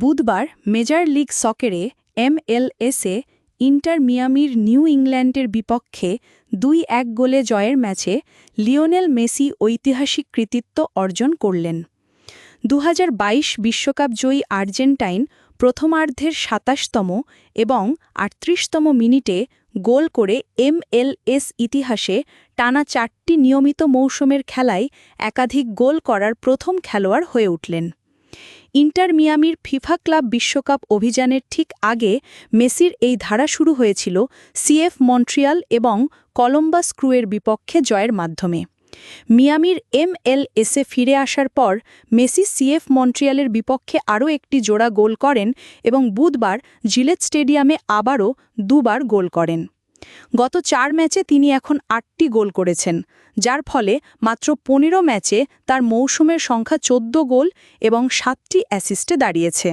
বুধবার major league সকেরে এমএলএসে ইন্টার মিয়ামির নিউ ইংল্যান্ডের বিপক্ষে দুই এক গোলে জয়ের ম্যাচে লিওনেল মেসি ঐতিহাসিক কৃতিত্ব অর্জন করলেন। দু বিশ্বকাপ জয়ী আর্জেন্টাইন প্রথমার্ধের সাতাশতম এবং আটত্রিশতম মিনিটে গোল করে এমএলএস ইতিহাসে টানা চারটি নিয়মিত মৌসুমের খেলায় একাধিক গোল করার প্রথম খেলোয়াড় হয়ে উঠলেন। ইন্টার মিয়ামির ফিফা ক্লাব বিশ্বকাপ অভিযানের ঠিক আগে মেসির এই ধারা শুরু হয়েছিল সিএফ মন্ট্রিয়াল এবং কলম্বাস ক্রুয়ের বিপক্ষে জয়ের মাধ্যমে। মিয়ামির এমএলএসে ফিরে আসার পর মেসি সিএফ মন্ট্রিয়ালের বিপক্ষে আরও একটি জোড়া গোল করেন এবং বুধবার জিলেট স্টেডিয়ামে আবারও দুবার গোল করেন। গত চার ম্যাচে তিনি এখন আটটি গোল করেছেন, যার ফলে মাত্র পনেরো ম্যাচে তার মৌসুমের সংখ্যা চোদ্দ গোল এবং সাতটি অ্যাসিস্টে দাঁড়িয়েছে।